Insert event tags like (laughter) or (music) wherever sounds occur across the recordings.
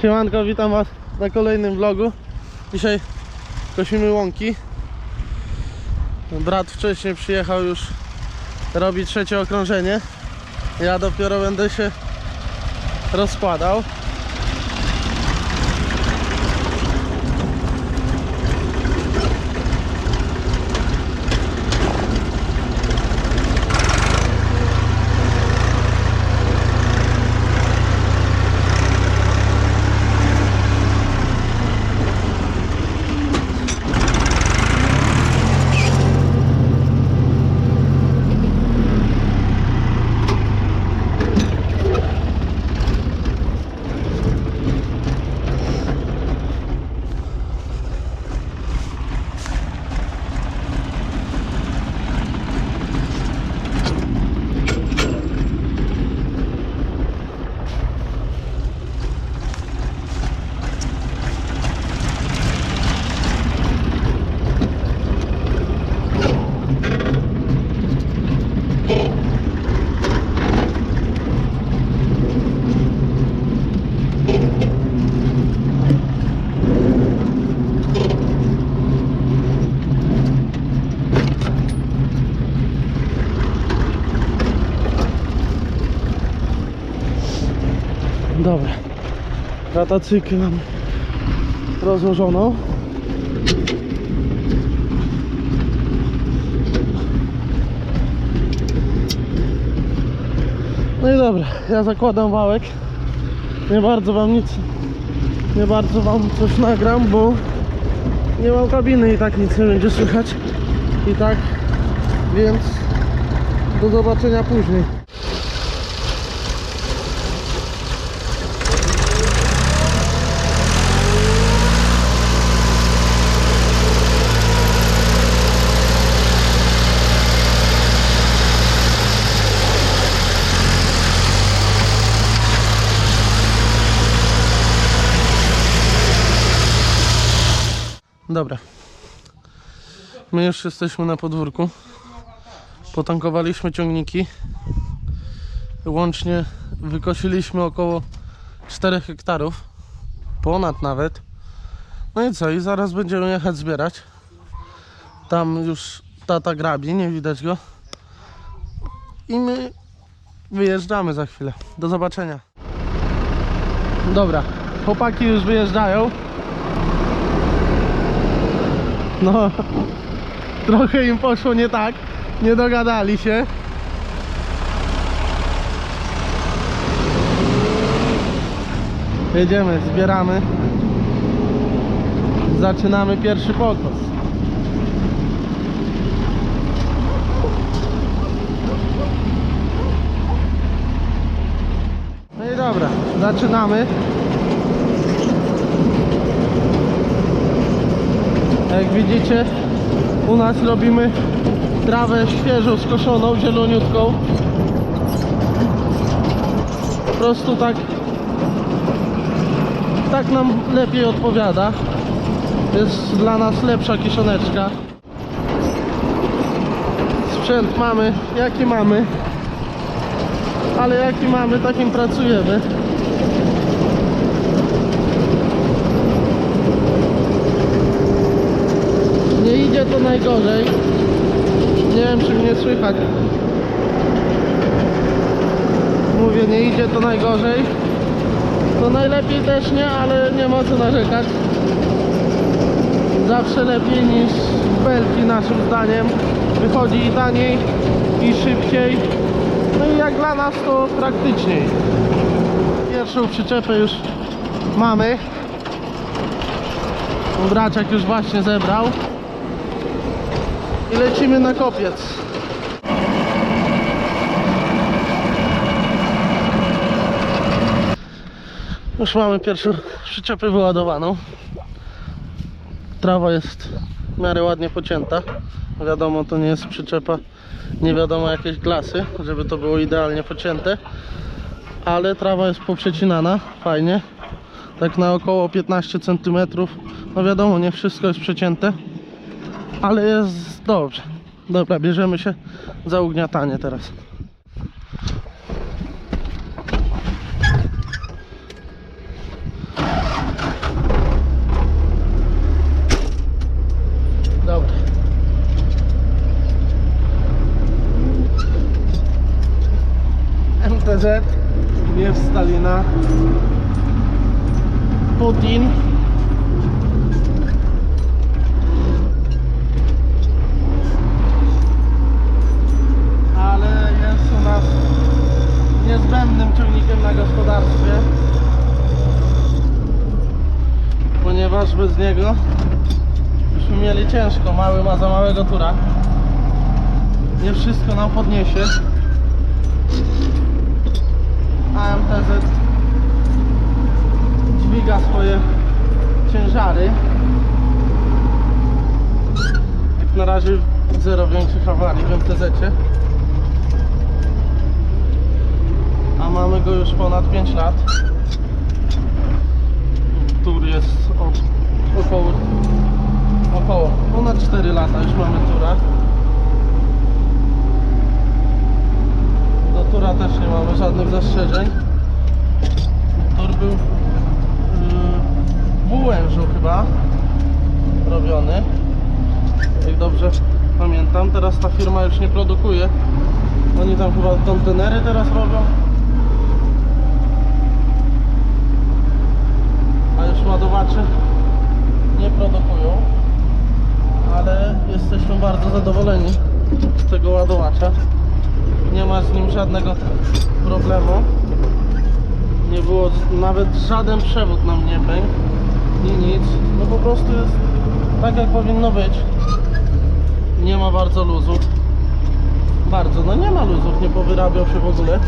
Siemanko, witam was na kolejnym vlogu. Dzisiaj kosimy łąki. Brat wcześniej przyjechał już robi trzecie okrążenie. Ja dopiero będę się rozkładał. Dobra. Ratacykl mam rozłożoną. No i dobra, ja zakładam wałek. Nie bardzo wam nic, nie bardzo wam coś nagram, bo nie mam kabiny i tak nic nie będzie słychać. I tak, więc do zobaczenia później. Dobra. My już jesteśmy na podwórku. Potankowaliśmy ciągniki. Łącznie wykosiliśmy około 4 hektarów. Ponad nawet. No i co? I zaraz będziemy jechać zbierać. Tam już tata grabi, nie widać go. I my wyjeżdżamy za chwilę. Do zobaczenia. Dobra, chłopaki już wyjeżdżają. No, (laughs) trochę im poszło nie tak, nie dogadali się. Jedziemy, zbieramy. Zaczynamy pierwszy pokos. No i dobra, zaczynamy. Jak widzicie, u nas robimy trawę świeżo skoszoną, zieloniutką. Po prostu tak tak nam lepiej odpowiada. Jest dla nas lepsza kiszoneczka. Sprzęt mamy jaki mamy. Ale jaki mamy, takim pracujemy. Nie idzie to najgorzej. Nie wiem czy mnie słychać. Mówię, nie idzie to najgorzej. No najlepiej też nie, ale nie ma co narzekać. Zawsze lepiej niż w belki naszym zdaniem. Wychodzi i taniej i szybciej. No i jak dla nas to praktyczniej. Pierwszą przyczepę już mamy. Braciak już właśnie zebrał i lecimy na kopiec. Już mamy pierwszą przyczepę wyładowaną. Trawa jest w miarę ładnie pocięta. Wiadomo, to nie jest przyczepa nie wiadomo jakiejś klasy, żeby to było idealnie pocięte. Ale trawa jest poprzecinana, fajnie. Tak na około 15 cm. No wiadomo, nie wszystko jest przecięte ale jest dobrze. Dobra, bierzemy się za ugniatanie teraz. Dobra. MTZ, Wiew Stalina, Putin. Mały ma za małego tura. Nie wszystko nam podniesie. A MTZ dźwiga swoje ciężary. Jak na razie zero większych awarii w MTZ. -cie. A mamy go już ponad 5 lat. Tur jest od około, około ponad 4 lata już mamy tura. Do tura też nie mamy żadnych zastrzeżeń. Tur był yy, w Ułężu chyba robiony. Jak dobrze pamiętam. Teraz ta firma już nie produkuje. Oni tam chyba kontenery teraz robią. A już ładowaczy nie produkują. Ale jesteśmy bardzo zadowoleni z tego ładowacza. Nie ma z nim żadnego problemu. Nie było, nawet żaden przewód nam nie pękł. Ni nic. No po prostu jest tak jak powinno być. Nie ma bardzo luzów. Bardzo, no nie ma luzów, nie powyrabiał się w ogóle.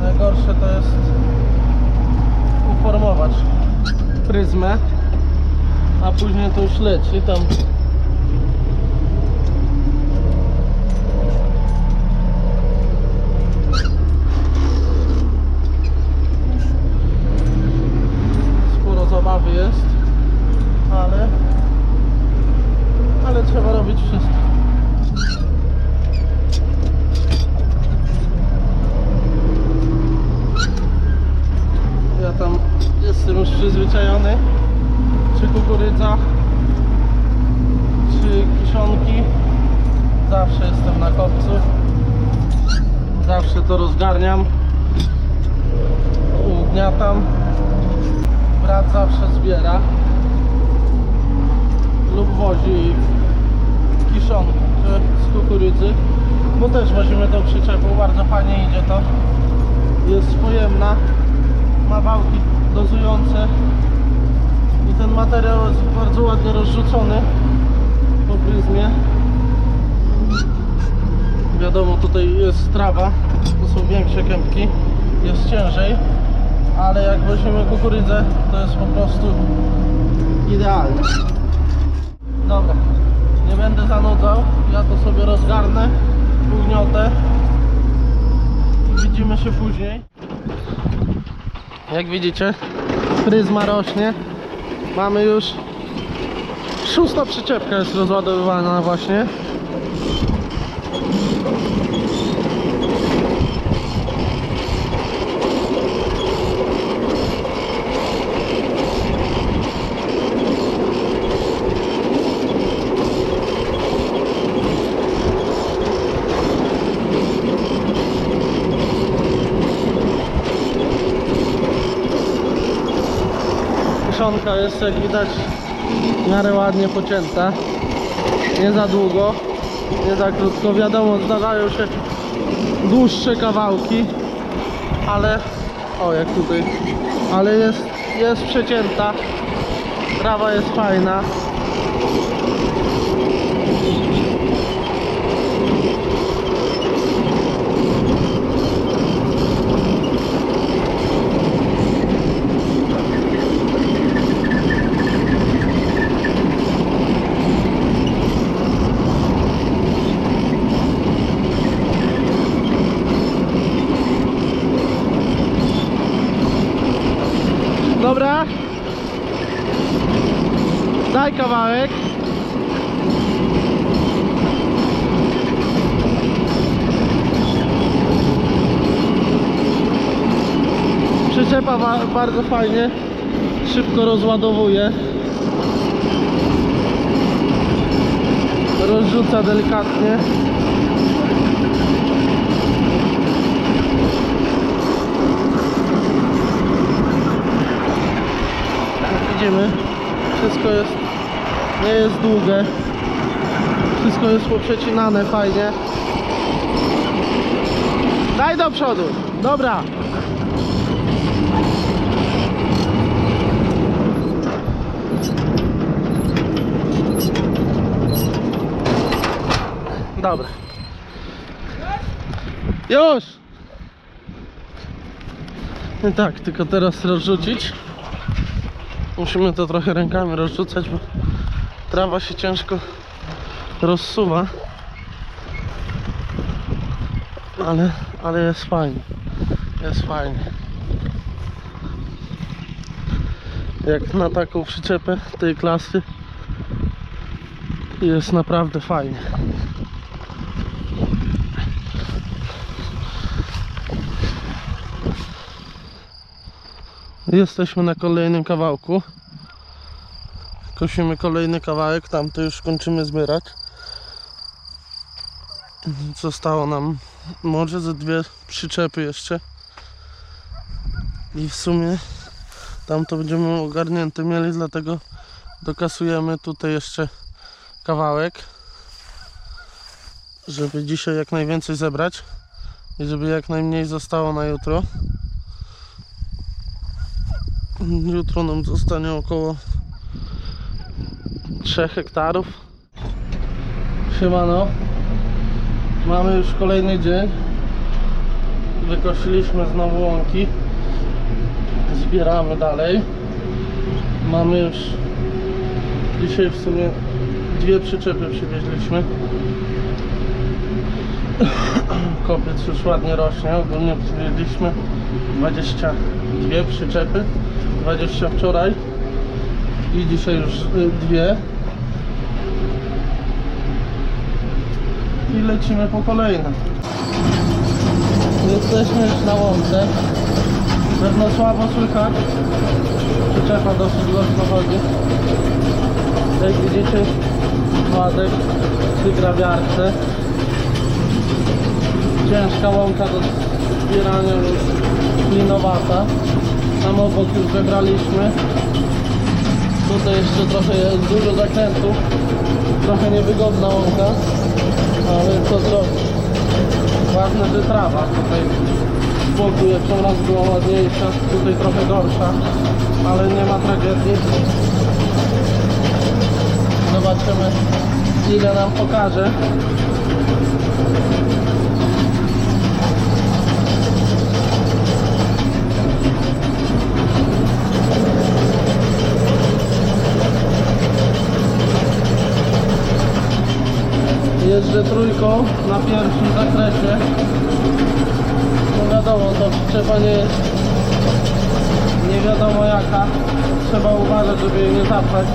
Najgorsze to jest uformować pryzmę, a później to już leci tam. Sporo zabawy jest, ale ale trzeba robić wszystko. Ja tam jestem już przyzwyczajony. Czy kukurydza, czy kiszonki. Zawsze jestem na kopcu. Rozgarniam. Ugniatam. Brat zawsze. Lub wozi kiszonkę z kukurydzy. Bo też wozimy tą przyczepą. Bardzo fajnie idzie to. Jest pojemna ma wałki dozujące i ten materiał jest bardzo ładnie rozrzucony po pryzmie wiadomo tutaj jest trawa. To są większe kępki. Jest ciężej ale jak weźmiemy kukurydzę to jest po prostu idealnie dobra nie będę zanudzał. Ja to sobie rozgarnę ugniotę i widzimy się później. Jak widzicie, pryzma rośnie. Mamy już szósta przyczepka jest rozładowywana właśnie. Jest jak widać w miarę ładnie pocięta. Nie za długo, nie za krótko. Wiadomo, zdarzają się dłuższe kawałki, ale o jak tutaj, ale jest, jest przecięta. Trawa jest fajna. Dobra. kawałek. Przyczepa ba bardzo fajnie, szybko rozładowuje. Rozrzuca delikatnie. Widzimy, wszystko jest, nie jest długie. Wszystko jest poprzecinane fajnie. Daj do przodu. Dobra. Dobra. Już! I tak, tylko teraz rozrzucić. Musimy to trochę rękami rozrzucać, bo trawa się ciężko rozsuwa. Ale, ale jest fajnie. Jest fajnie. Jak na taką przyczepę tej klasy jest naprawdę fajnie. Jesteśmy na kolejnym kawałku. Kosimy kolejny kawałek, tam to już kończymy zbierać. Zostało nam może ze dwie przyczepy jeszcze. I w sumie tam to będziemy ogarnięte mieli, dlatego dokasujemy tutaj jeszcze kawałek. Żeby dzisiaj jak najwięcej zebrać i żeby jak najmniej zostało na jutro. Jutro nam zostanie około 3 hektarów. Siemano. Mamy już kolejny dzień. Wykosiliśmy znowu łąki. Zbieramy dalej. Mamy już dzisiaj w sumie dwie przyczepy przywieźliśmy. (coughs) Kopiec już ładnie rośnie. Ogólnie przywieźliśmy 22 przyczepy. 20 wczoraj i dzisiaj już y, dwie. I lecimy po kolejne. Jesteśmy już na łące. Pewno słabo słychać. Przyczepa dosyć głośno chodzi. Jak widzicie, Władek przy grabiarce. Ciężka łąka do zbierania już linowata. Tam już wybraliśmy. Tutaj jeszcze trochę jest dużo zakrętów. Trochę niewygodna łąka. Ale co zrobić? Ważne, że trawa tutaj z boku jeszcze raz była ładniejsza, tutaj trochę gorsza, ale nie ma tragedii. Zobaczymy ile nam pokaże. Jeżdżę trójką na pierwszym zakresie. No wiadomo, to przyczepa nie jest nie wiadomo jaka. Trzeba uważać, żeby jej nie zapchać.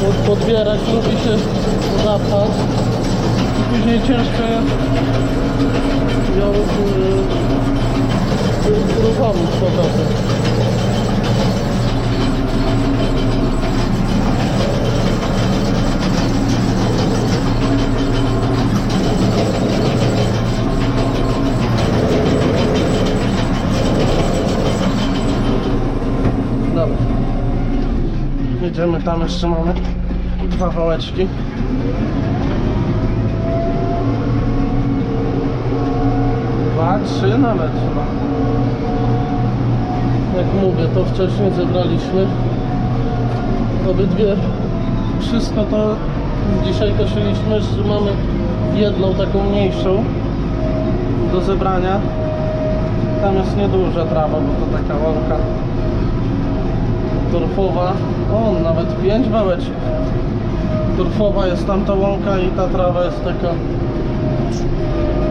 Pod, podbierać lubi się zapchać. I później ciężko jest ją yy, uruchomić z powrotem. Tam jeszcze mamy dwa wałeczki. Dwa, trzy nawet chyba. Jak mówię, to wcześniej zebraliśmy. Obydwie. Wszystko to dzisiaj kosiliśmy, że mamy jedną taką mniejszą do zebrania. Tam jest nieduża trawa, bo to taka łąka torfowa. O, nawet pięć wałeczek. Torfowa jest tamta łąka i ta trawa jest taka.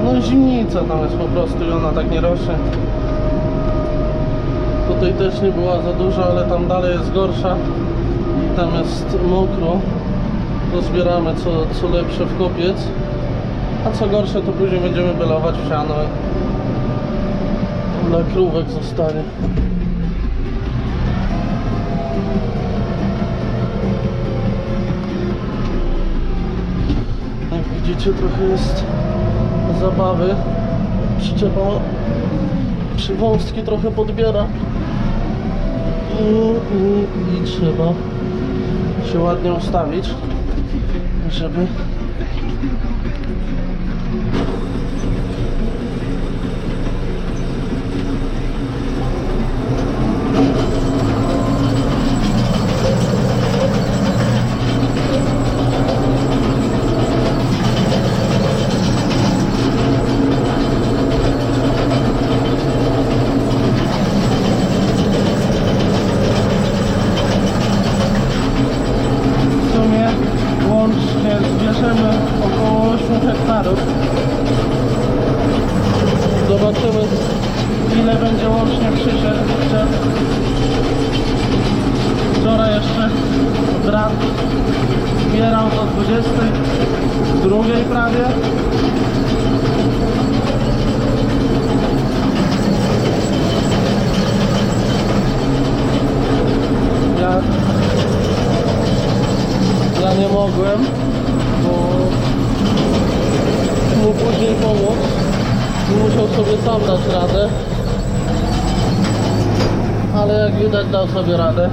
No zimnica tam jest po prostu i ona tak nie rośnie. Tutaj też nie była za duża, ale tam dalej jest gorsza. tam jest mokro, to zbieramy co, co lepsze w kopiec, a co gorsze to później będziemy belować w siano. Dla krówek zostanie. Widzicie trochę jest zabawy. Przyczepa przywąstki trochę podbiera. I, i, I trzeba się ładnie ustawić, żeby w sumie łącznie zbierzemy 8 hektarów. Zobaczymy ile będzie łącznie przyszedł. Wczoraj jeszcze brat zbierał do 22 prawie. Ja ja nie mogłem, bo mu później pomóc i musiał sobie sam dać radę. Ale jak widać dał sobie radę.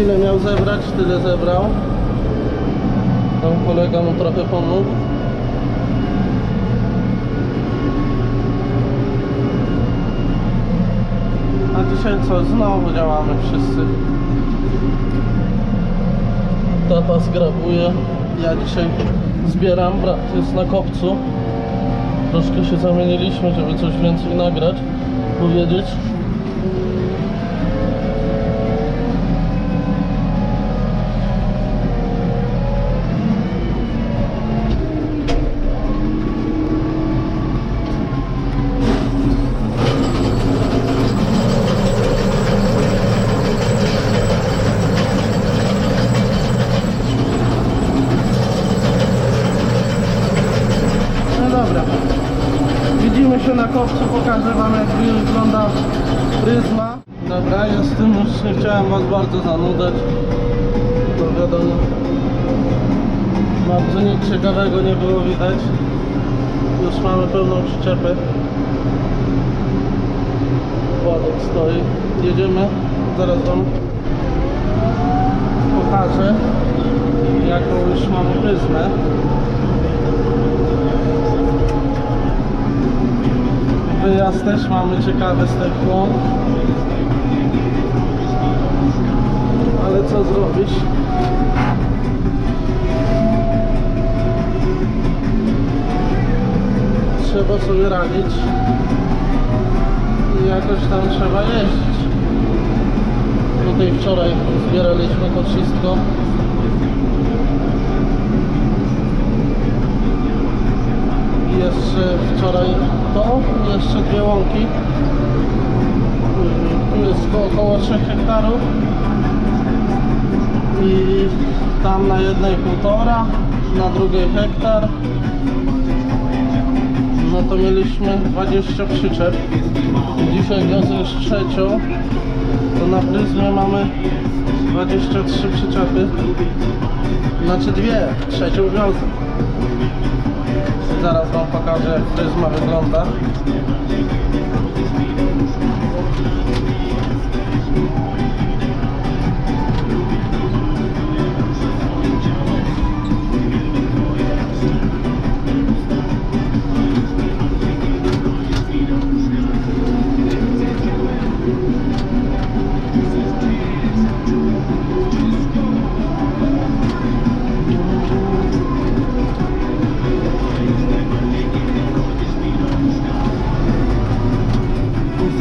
Ile miał zebrać, tyle zebrał. Tam kolega mu trochę pomógł. A dzisiaj co? Znowu działamy wszyscy. Tata zgrabuje. Ja dzisiaj zbieram. Brat jest na kopcu. Troszkę się zamieniliśmy, żeby coś więcej nagrać, powiedzieć. No dobra. Widzimy się na kopcu, pokażę wam jak wygląda pryzma. Dobra, jestem już, nie chciałem was bardzo zanudzać. To wiadomo. Bardzo nic ciekawego nie było widać. Już mamy pełną przyczepę. Władek stoi. Jedziemy. Zaraz wam pokażę jaką już mamy pryzmę. Wyjazd też mamy tych łąk. Ale co zrobić? Trzeba sobie radzić i jakoś tam trzeba jeździć. Tutaj wczoraj zbieraliśmy to wszystko. Jeszcze wczoraj to, jeszcze dwie łąki. Tu jest ko- około 3 hektarów. I tam na jednej półtora, na drugiej hektar. No to mieliśmy 20 przyczep. Dzisiaj wiozę już trzecią. To na pryzmie mamy 23 przyczepy. Znaczy dwie, trzecią wiozę. Zaraz wam pokażę jak pryzma wygląda.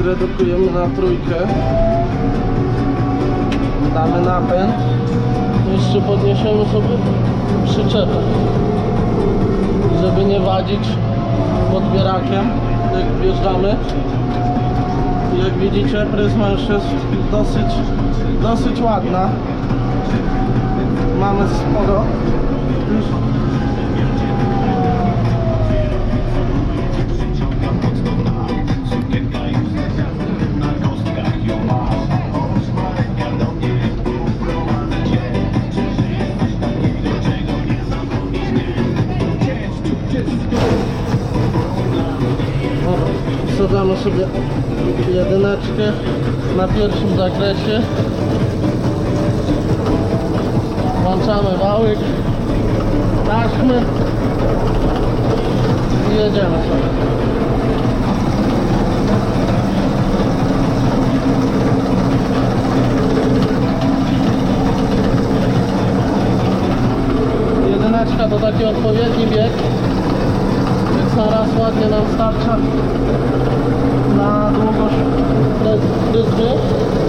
Zredukujemy na trójkę. Damy napęd. Jeszcze podniesiemy sobie przyczepę. Żeby nie wadzić podbierakiem, jak wjeżdżamy. Jak widzicie, pryzma już jest dosyć, dosyć ładna. Mamy sporo. Już sobie jedyneczkę na pierwszym zakresie. Włączamy wałek, taśmy i jedziemy sobie. Jedyneczka to taki odpowiedni bieg, więc na raz ładnie nam starcza na długość fry- fryzmy. Tu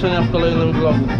zobaczenia w kolejnym vlogu.